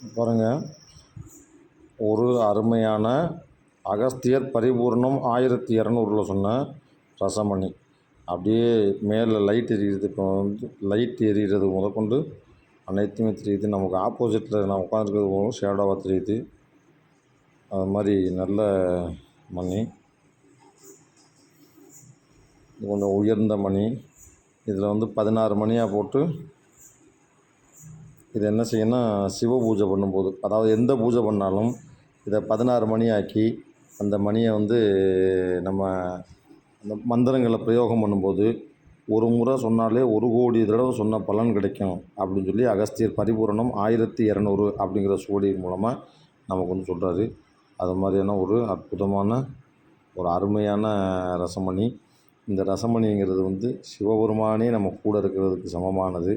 பாருங்கள் ஒரு அருமையான அகஸ்தியர் பரிபூரணம் ஆயிரத்தி இரநூறுல சொன்ன ரசமணி. அப்படியே மேலே லைட் எரியுது இப்போ வந்து லைட் எரியிறது முதற்கொண்டு அனைத்துமே தெரியுது. நமக்கு ஆப்போசிட்டில் நான் உட்காந்துருக்கிறது ஷேடோவாக தெரியுது. அது மாதிரி நல்ல மணி. கொஞ்சம் உயர்ந்த மணி. இதில் வந்து பதினாறு மணியாக போட்டு இது என்ன செய்யணும்னா சிவ பூஜை பண்ணும்போது அதாவது எந்த பூஜை பண்ணாலும் இதை பதினாறு மணி ஆக்கி அந்த மணியை வந்து நம்ம அந்த மந்திரங்களை பிரயோகம் பண்ணும்போது ஒரு முறை சொன்னாலே ஒரு கோடி தடவை சொன்ன பலன் கிடைக்கும் அப்படின்னு சொல்லி அகஸ்தியர் பரிபூரணம் ஆயிரத்தி இரநூறு அப்படிங்கிற சுவடி மூலமாக நமக்கு வந்து சொல்கிறாரு அது மாதிரியான ஒரு அற்புதமான ஒரு அருமையான ரசமணி. இந்த ரசமணிங்கிறது வந்து சிவபெருமானே நம்ம கூட இருக்கிறதுக்கு சமமானது.